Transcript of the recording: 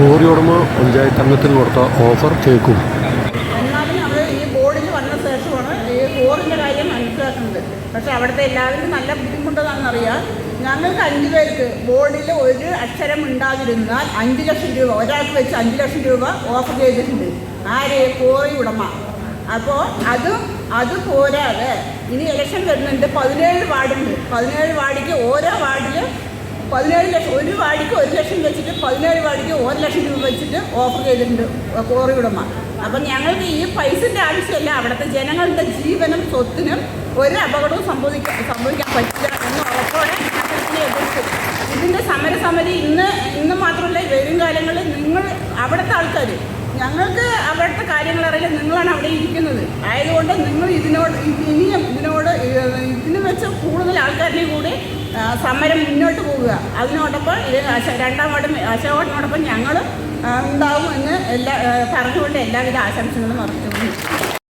Quarry ഉടമ പഞ്ചായത്ത് അംഗത്തിന് കൊടുത്ത ഓഫർ കേൾക്കും. പക്ഷെ അവിടുത്തെ എല്ലാവരും നല്ല ബുദ്ധിമുട്ടതാണെന്നറിയാം ഞങ്ങൾക്ക് അഞ്ച് പേർക്ക് ബോർഡിൽ ഒരു അക്ഷരം ഉണ്ടാതിരുന്നാൽ അഞ്ച് ലക്ഷം രൂപ ഒരാൾക്ക് വെച്ച് അഞ്ച് ലക്ഷം രൂപ ഓഫർ ചെയ്തിട്ടുണ്ട്. ആരെ? കോറി ഉടമ. അപ്പോൾ അത് അത് പോരാതെ ഇനി ഇലക്ഷൻ വരുന്നുണ്ട് പതിനേഴ് വാർഡുണ്ട്. പതിനേഴ് വാർഡിക്ക് ഓരോ വാർഡിൽ പതിനേഴ് ലക്ഷം ഒരു വാടിക്ക് ഒരു ലക്ഷം വെച്ചിട്ട് പതിനേഴ് വാടിക്ക് ഒരു ലക്ഷം രൂപ വെച്ചിട്ട് ഓഫർ ചെയ്തിട്ടുണ്ട് കോറി ഉടമ. അപ്പം ഞങ്ങൾക്ക് ഈ പൈസന്റെ ആവശ്യമല്ല. അവിടുത്തെ ജനങ്ങളുടെ ജീവനും സ്വത്തിനും ഒരു അപകടവും സംഭവിക്കാൻ സംഭവിക്കാൻ പറ്റില്ല എന്ന് ഉറപ്പോടെ ഇതിന്റെ സമരസമിതി ഇന്ന് ഇന്ന് മാത്രമല്ല വരും കാലങ്ങളിൽ നിങ്ങൾ അവിടുത്തെ ആൾക്കാർ ഞങ്ങൾക്ക് അവിടുത്തെ കാര്യങ്ങൾ അറിയില്ല. നിങ്ങളാണ് അവിടെ ഇരിക്കുന്നത്. ആയതുകൊണ്ട് നിങ്ങൾ ഇതിനോട് ഇനിയും ഇതിനോട് ഇതിന് വെച്ച് കൂടുതൽ ആൾക്കാരുടെ കൂടി സമരം മുന്നോട്ട് പോവുക. അതിനോടൊപ്പം ഇത് രണ്ടാം വാർഡും അശോകനോടൊപ്പം ഞങ്ങൾ ഉണ്ടാവും എന്ന് എല്ലാ പറഞ്ഞുകൊണ്ട് എല്ലാവിധ ആശംസകളും അറിയിച്ചു